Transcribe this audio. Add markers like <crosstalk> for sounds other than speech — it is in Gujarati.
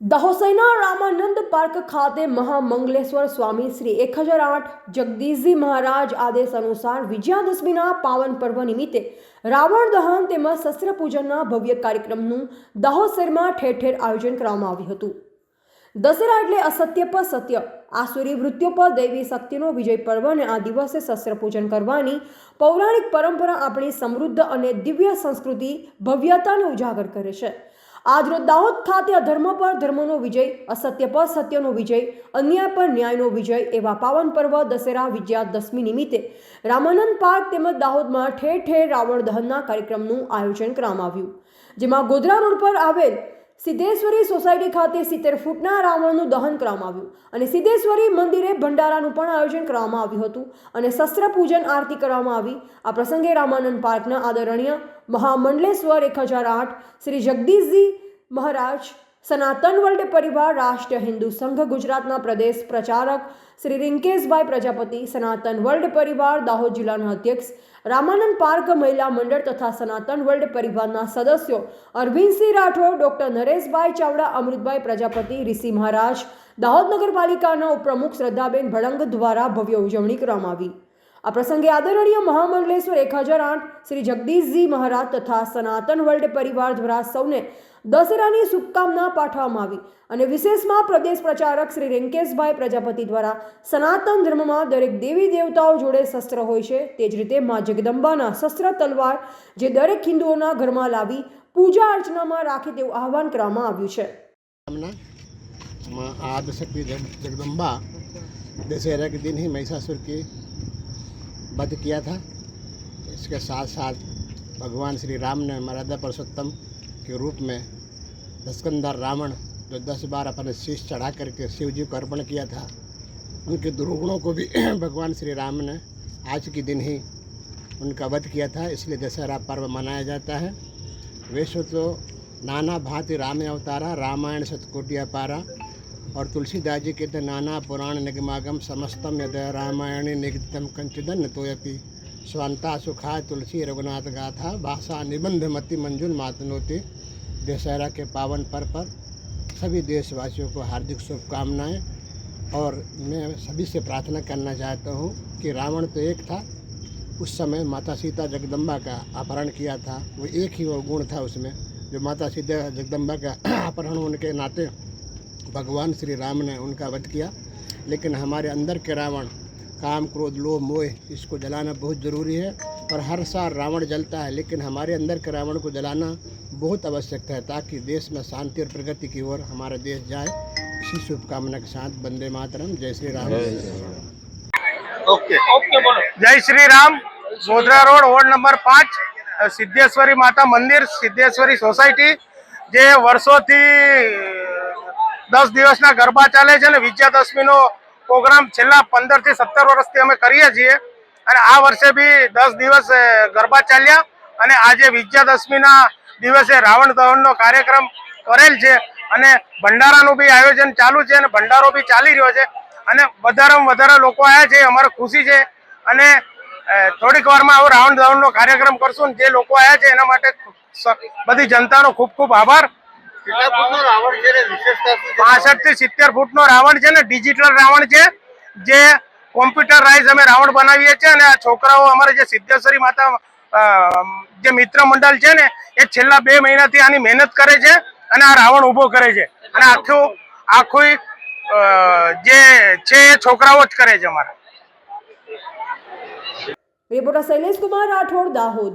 દહોસઈના રામાનંદ પાર્ક ખાતે મહામંગલેશ્વર સ્વામી શ્રી એક હજાર આઠ જગદીશજી મહારાજ આદેશ અનુસાર વિજયાદશમીના પાવન પર્વ નિમિત્તે રાવણ દહન તેમજ શસ્ત્ર પૂજનના ભવ્ય કાર્યક્રમનું દહોસરમાં ઠેર ઠેર આયોજન કરવામાં આવ્યું હતું. દશેરા એટલે અસત્ય પર સત્ય. આસુરી વૃત્તિઓ પર દૈવી શક્તિનો વિજય પર્વ અને આ દિવસે શસ્ત્ર પૂજન કરવાની પૌરાણિક પરંપરા આપણી સમૃદ્ધ અને દિવ્ય સંસ્કૃતિ ભવ્યતાને ઉજાગર કરે છે. આજરોજ દાહોદ ખાતે અધર્મ પર ધર્મનો વિજય, અસત્ય પર સત્યનો વિજય, અન્યાય પર ન્યાયનો વિજય એવા પાવન પર્વ દશેરા વિજયાદશમી નિમિત્તે રામાનંદ પાર્ક તેમજ દાહોદમાં ઠેર ઠેર રાવણ દહનના કાર્યક્રમનું આયોજન કરવામાં આવ્યું. જેમાં ગોધરા રોડ પર આવેલ સિદ્ધેશ્વરી સોસાયટી ખાતે સિત્તેર ફૂટના રાવણનું દહન કરવામાં આવ્યું અને સિદ્ધેશ્વરી મંદિરે ભંડારાનું પણ આયોજન કરવામાં આવ્યું હતું અને શસ્ત્ર પૂજન આરતી કરવામાં આવી. આ પ્રસંગે રામાનંદ પાર્કના આદરણીય મહામંડલેશ્વર એક હજાર આઠ શ્રી જગદીશજી મહારાજ સનાતન વર્લ્ડ પરિવાર રાષ્ટ્રીય હિન્દુ સંઘ ગુજરાતના પ્રદેશ પ્રચારક શ્રી રિંકેશભાઈ પ્રજાપતિ, સનાતન વર્લ્ડ પરિવાર દાહોદ જિલ્લાના અધ્યક્ષ રામાનંદ પાર્ક મહિલા મંડળ તથા સનાતન વર્લ્ડ પરિવારના સદસ્યો અરવિંદસિંહ રાઠોડ, ડોક્ટર નરેશભાઈ ચાવડા, અમૃતભાઈ પ્રજાપતિ, ઋષિ મહારાજ, દાહોદ નગરપાલિકાના ઉપપ્રમુખ શ્રદ્ધાબેન ભડંગ દ્વારા ભવ્ય ઉજવણી કરવામાં આવી. આ પ્રસંગે આદરણીય મહામંડલેશ્વર એક હજાર આઠ શ્રી જગદીશજી મહારાજ તથા સનાતન વર્લ્ડ પરિવાર દ્વારા સૌને દશેરાની શુભકામના પાઠવવામાં આવી અને વિશેષમાં પ્રદેશ પ્રચારક શ્રી રેંકેશભાઈ પ્રજાપતિ દ્વારા સનાતન ધર્મમાં દરેક દેવી દેવતાઓ જોડે શસ્ત્ર હોય છે તે જ રીતે મા જગદંબાના શસ્ત્ર તલવાર જે દરેક હિન્દુઓના ઘરમાં લાવી પૂજા અર્ચનામાં રાખે તેવું આહવાન કરવામાં આવ્યું છે कामना माँ आदिशक्ति जग जगदम्बा दशहरा के दिन ही महिषासुर की वध किया था। इसके साथ साथ भगवान श्री राम ने मर्यादा पुरुषोत्तम के रूप में दस्कंदर रावण जो दस बार अपने शीश चढ़ा करके शिव जी को अर्पण किया था, उनके दुर्गुणों को भी <clears throat> भगवान श्री राम ने आज के दिन ही उनका वध किया था। इसलिए दशहरा पर्व मनाया जाता है। वैसे तो नाना भांति राम अवतारा, रामायण शतकोटिया पारा और तुलसीदास जी कहते नाना पुराण निगमागम समस्तम यद रामायण निगतम कंचिदन तोयपि। स्वांता सुखा तुलसी रघुनाथ गाथा, भाषा निबंध मति मंजुल मातनोति। दशहरा के पावन पर्व पर सभी देशवासियों को हार्दिक शुभकामनाएँ। और मैं सभी से प्रार्थना करना चाहता हूँ कि रावण तो एक था, उस समय माता सीता जगदम्बा का अपहरण किया था। वो एक ही वो गुण था उसमें, जो माता सीता जगदम्बा का अपहरण होने के नाते भगवान श्री राम ने उनका वध किया लेकिन हमारे अंदर के रावण काम क्रोध लोभ मोह इसको जलाना बहुत ज़रूरी है और हर साल रावण जलता है लेकिन हमारे अंदर के रावण को जलाना बहुत आवश्यकता है ताकि देश में शांति और प्रगति की ओर हमारा देश जाए इसी शुभकामना के साथ वंदे मातरम जय श्री राम जय श्री राम ओके जय Shri Ram Godhra road ward number પાંચ સિદ્ધેશ્વરી માતા મંદિર સિદ્ધેશ્વરી સોસાયટી જે વર્ષોથી દસ દિવસના ગરબા ચાલે છે અને વિજયાદશમીનો પ્રોગ્રામ છેલ્લા પંદરથી સત્તર વર્ષથી અમે કરીએ છીએ. અને આ વર્ષે બી દસ દિવસ ગરબા ચાલ્યા અને આજે વિજયાદશમીના દિવસે રાવણ દહનનો કાર્યક્રમ કરેલ છે અને ભંડારાનું બી આયોજન ચાલુ છે અને ભંડારો બી ચાલી રહ્યો છે. અને વધારેમાં વધારે લોકો આવ્યા છે, અમારે ખુશી છે અને થોડીક વારમાં આવો રાવણ રાઉન્ડનો કાર્યક્રમ કરશું જે લોકો આવ્યા છે એના માટે બધી જનતાનો ખૂબ ખૂબ આભાર. પાસઠથી સિત્તેર ફૂટ નો રાવણ છે ને? ડિજિટલ રાવણ છે જે કોમ્પ્યુટરાઇઝ અમે રાવણ બનાવીએ છીએ અને આ છોકરાઓ અમારે જે સિદ્ધેશ્વરી માતા જે મિત્ર મંડળ છે ને એ છેલ્લા બે મહિનાથી આની મહેનત કરે છે અને આ રાવણ ઊભો કરે છે. અને આખું આખું જે છે એ છોકરાઓ જ કરે છે અમારા. રિપોર્ટર શૈલેષ કુમાર રાઠોડ દાહોદ.